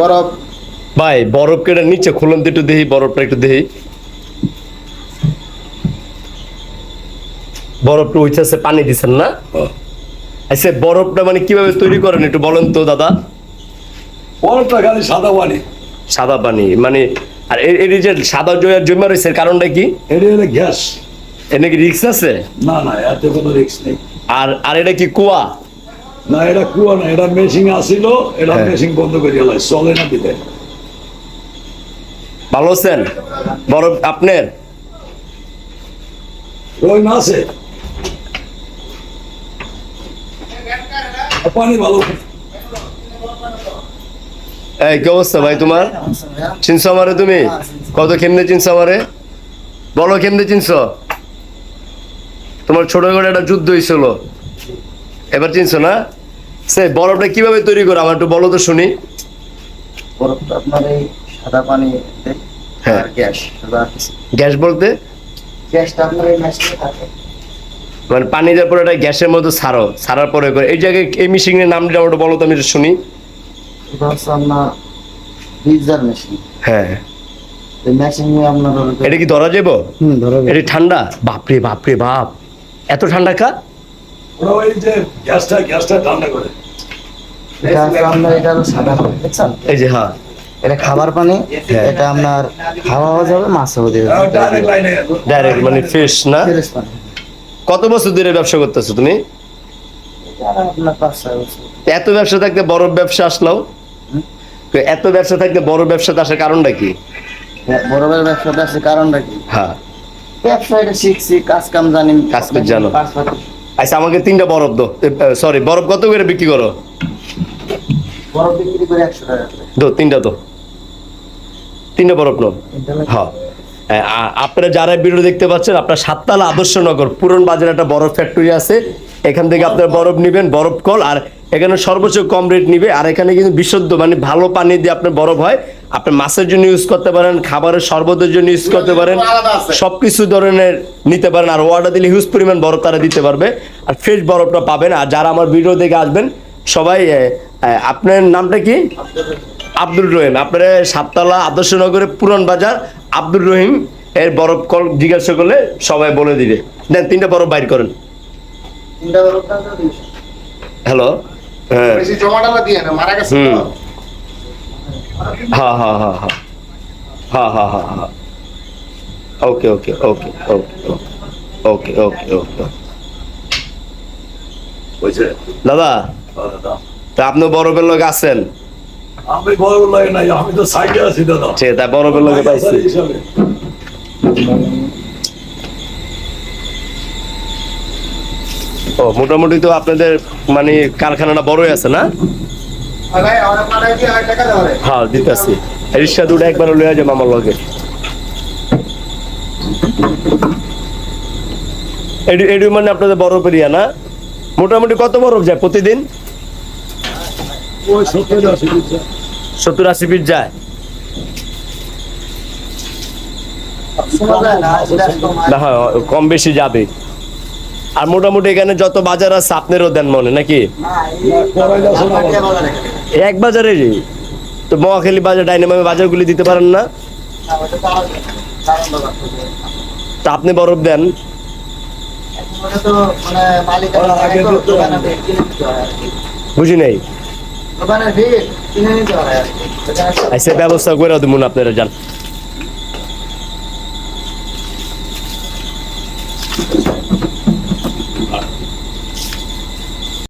বরফ। ভাই বরফ কেটে নিচে খুলন একটু দেখি বরফটা একটু দেখি। বরফটা উঠেছে পানি দিছেন না? আচ্ছা বরফটা মানে কীভাবে তৈরি করেন একটু বলেন তো দাদা? বরফটা খালি সাদা পানি। সাদা পানি মানে আর এর এই যে সাদা জয়ার জমা রয়েছে কারণটা কি? এটা হলো গ্যাস। এর নাকি রিক্স আছে? না না এতে কোনো রিস্ক নেই। আর আর এটা কি কুয়া? না এটা কুয়া না এটা মেশিন আসিল এটা হ্যাঁ। মেশিন বন্ধ করে এলাই চলে না দিতে। ভালো আছেন? বরফ আপনার? রই না আছে। পানি ভালো। এই কি অবস্থা ভাই তোমার? চিনছো আমারে তুমি? কত কেমনে চিনছো আমারে? বলো কেমনে চিনছো? তোমার ছোট করে একটা যুদ্ধ হয়েছিল এবার চিনছো না? সে বরফটা কীভাবে তৈরি করো? আমার একটু বলো তো শুনি। বরফটা আপনার এই সাদা পানি হ্যাঁ। গ্যাস। গ্যাস বলতে? গ্যাসটা আপনার এই মেশিনে থাকে। মানে পানি দেওয়ার পরে এটা গ্যাসের মধ্যে ছাড়ো। ছাড়ার পরে করে এই জায়গায় এই মেশিনের নামটা ওটা বলো তো আমি শুনি। এটা হচ্ছে আপনার ফ্রিজার মেশিন হ্যাঁ। এটা কি ধরা যাব এটা ঠান্ডা? বাপরে বাপরে বাপ। এত ঠান্ডা কা ওরা ওই যে গ্যাসটা গ্যাসটা ঠান্ডা করে। এটা হচ্ছে আপনার এটা হলো সাদা পানি দেখছেন এই যে হ্যাঁ। এটা খাবার পানি হ্যাঁ। এটা আপনার খাওয়াও যাবে মাছও দেবে ডাইরেক্ট মানে না? কত বছর ধরে ব্যবসা করতেছো তুমি? এত ব্যবসা থাকতে বড় ব্যবসা আসলাও? এত ব্যবসা থাকতে বড় ব্যবসাতে আসার কারণটা কি? ব্যবসাটা আছে কারণটা কি? হ্যাঁ। ব্যবসা এটা শিখছি কাজ কাম জানি। কাজ কাম জানো। আচ্ছা আমাকে তিনটা বরফ দো সরি বরফ কত করে বিক্রি করো? বরফ বিক্রি করে একশো টাকা দো তিনটা তো তিনটা বরফ নো হ্যাঁ। আপনারা যারা ভিডিও দেখতে পাচ্ছেন আপনার সাততলা আদর্শনগর পুরন বাজারে একটা বরফ ফ্যাক্টরি আছে। এখান থেকে আপনার বরফ নিবেন বরফ কল আর এখানে সর্বোচ্চ কম রেট নিবে আর এখানে কিন্তু বিশুদ্ধ মানে ভালো পানি দিয়ে আপনার বরফ হয়। আপনি মাছের জন্য ইউজ করতে পারেন খাবারের শরবতের জন্য ইউজ করতে পারেন। সবকিছু ধরনের নিতে পারেন আর অর্ডার দিলে হিউজ পরিমাণ বরফ তারা দিতে পারবে। আর ফ্রেশ বরফটা পাবেন আর যারা আমার ভিডিও দেখে আসবেন সবাই আপনার নামটা কি? আব্দুল রহিম। আপনারা সাততলা আদর্শনগরের পুরান বাজার আব্দুল রহিম এর বরফ কল জিজ্ঞাসা করলে সবাই বলে দিবে। দেন তিনটা বরফ বাইর করেন। হ্যালো হ্যাঁ বেশি জমাটা দিয়ে না মারা গেছে হুম। তো। হ্যাঁ হ্যাঁ হ্যাঁ হ্যাঁ। হ্যাঁ হ্যাঁ হ্যাঁ হ্যাঁ। ওকে ওকে ওকে ওকে ওকে ওকে দাদা? তা আপনি বরফের লোক আছেন? আমি বড় লাগে নাই আমি তো সাইডে আছি দাদা। সে তাই বরফের লোকে পাইছি। ও মোটামুটি তো আপনাদের মানে কারখানাটা বড়ই আছে না? হ্যাঁ দিতেছি। রিক্সা দুটো একবার লইয়া যাব আমার লগে। এডি এডি মানে আপনাদের না? মোটামুটি কত বরফ যায় প্রতিদিন? সত্তর আশি পিস যায়। না হয় কম বেশি যাবে। আর মোটামুটি এখানে যত বাজার আছে, আপনারও দেন মনে, নাকি? এক বাজারে তো মহাখালী বাজার ডাইনামামে বাজারগুলি দিতে পারেন না? তা আপনি বরফ দেন। বুঝি নাই? সে ব্যবস্থা করে দেবো আপনারা, যান।